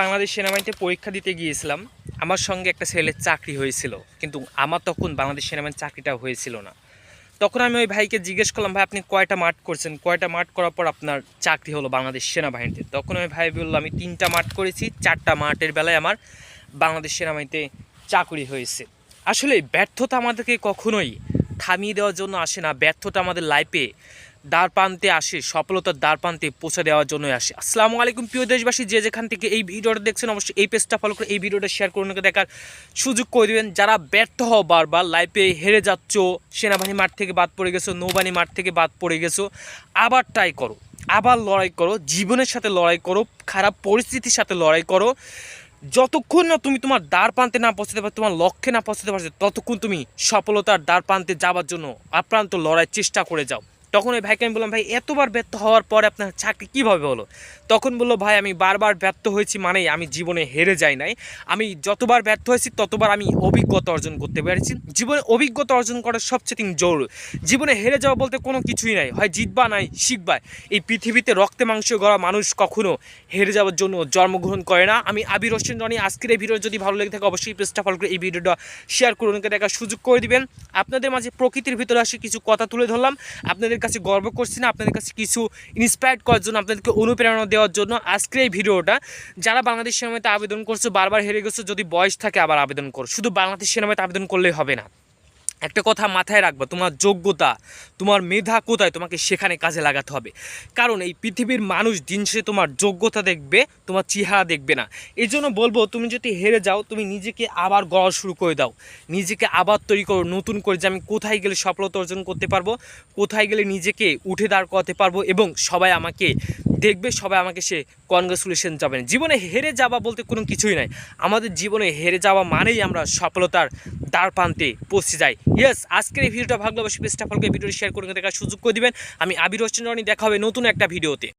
বাংলাদেশ সেনাবাহিনীতে পরীক্ষা দিতে গিয়েছিলাম। আমার সঙ্গে একটা ছেলের চাকরি হয়েছিল, কিন্তু আমার তখন বাংলাদেশ সেনাবাহিনীর চাকরিটা হয়েছিল না। তখন আমি ওই ভাইকে জিজ্ঞেস করলাম, ভাই, আপনি কয়টা মাঠ করছেন? কয়টা মাঠ করার পর আপনার চাকরি হলো বাংলাদেশ সেনাবাহিনীতে। তখন ওই ভাই বলল, আমি তিনটা মাঠ করেছি, চারটা মাঠের বেলায় আমার বাংলাদেশ সেনাবাহিনীতে চাকরি হয়েছে। আসলে ব্যর্থতা আমাদেরকে কখনোই থামিয়ে দেওয়ার জন্য আসে না। ব্যর্থতা আমাদের লাইফে দ্বার প্রান্তে আসে, সফলতার দ্বার প্রান্তে পৌঁছে দেওয়ার জন্যই আসে। আসসালামু আলাইকুম, প্রিয় দেশবাসী, যে যেখান থেকে এই ভিডিওটা দেখছেন, অবশ্যই এই পেজটা ফলো করে এই ভিডিওটা শেয়ার করে ওনাকে দেখার সুযোগ করে দেবেন। যারা ব্যর্থ হও বারবার লাইফে হেরে যাচ্ছ, সেনাবাহিনী মাঠ থেকে বাদ পড়ে গেছো, নৌবাহিনী মাঠ থেকে বাদ পড়ে গেছো, আবার ট্রাই করো, আবার লড়াই করো, জীবনের সাথে লড়াই করো, খারাপ পরিস্থিতির সাথে লড়াই করো। যতক্ষণ না তুমি তোমার দ্বার প্রান্তে না পৌঁছতে পারছ, তোমার লক্ষ্যে না পৌঁছতে পারছ, ততক্ষণ তুমি সফলতার দ্বার প্রান্তে যাওয়ার জন্য আপ্রান্ত লড়াই চেষ্টা করে যাও। তখন ওই ভাইকে আমি বললাম, ভাই, এতবার ব্যর্থ হওয়ার পরে আপনার চাকরি কীভাবে হলো? তখন বলল, ভাই, আমি বারবার ব্যর্থ হয়েছি মানেই আমি জীবনে হেরে যাই নাই। আমি যতবার ব্যর্থ হয়েছি ততবার আমি অভিজ্ঞতা অর্জন করতে পেরেছি। জীবনে অভিজ্ঞতা অর্জন করা সবচেয়ে জরুরি। জীবনে হেরে যাওয়া বলতে কোনো কিছুই নাই। হয় জিতবা নাই, শিখবা। এই পৃথিবীতে রক্তে মাংস গড়া মানুষ কখনো হেরে যাওয়ার জন্য জন্মগ্রহণ করে না। আমি আবির হোসেন রনি, আজকের এই ভিডিও যদি ভালো লেগে থাকে অবশ্যই পেজটা ফলো করে এই ভিডিওটা শেয়ার করুন। দেখার সুযোগ করে দিবেন। আপনাদের মাঝে প্রকৃতির ভিতরে আসে কিছু কথা তুলে ধরলাম। আপনাদের কাছে গর্ব করছি না, আপনাদের কাছে কিছু ইন্সপায়ার করার জন্য, আপনাদেরকে অনুপ্রেরণা দেওয়ার জন্য আজকের এই ভিডিওটা। যারা বাংলাদেশ সেনাবাহিনীতে আবেদন করছ, বারবার হেরে গেছো, যদি বয়স থাকে আবার আবেদন করো। শুধু বাংলাদেশ সিনেমাতে আবেদন করলেই হবে না। একটা কথা মাথায় রাখবা, তোমার যোগ্যতা, তোমার মেধা কোথায় তোমাকে সেখানে কাজে লাগাতে হবে। কারণ এই পৃথিবীর মানুষ দিন শেষে তোমার যোগ্যতা দেখবে, তোমার চেহারা দেখবে না। এই জন্য বলব, তুমি যদি হেরে যাও, তুমি নিজেকে আবার গড়া শুরু করে দাও। নিজেকে আবার তৈরি করো, নতুন করে যে আমি কোথায় গেলে সফলতা অর্জন করতে পারব, কোথায় গেলে নিজেকে উঠে দাঁড় করাতে পারব এবং সবাই আমাকে দেখবে, সবাই আমাকে সে কনগ্রেচুলেশন যাবেন জীবনে হেরে যাওয়া বলতে কোনো কিছুই নাই। আমাদের জীবনে হেরে যাওয়া মানেই আমরা সফলতার দ্বার প্রান্তে পৌঁছে যায়। ইয়েস আজকের এই ভিডিওটা ভালো অবশ্যই পেজটা ফলকে ভিডিও শেয়ার করে দেখার সুযোগ করে দেবেন। আমি আবির হোসেন রনি, দেখা হবে নতুন একটা ভিডিওতে।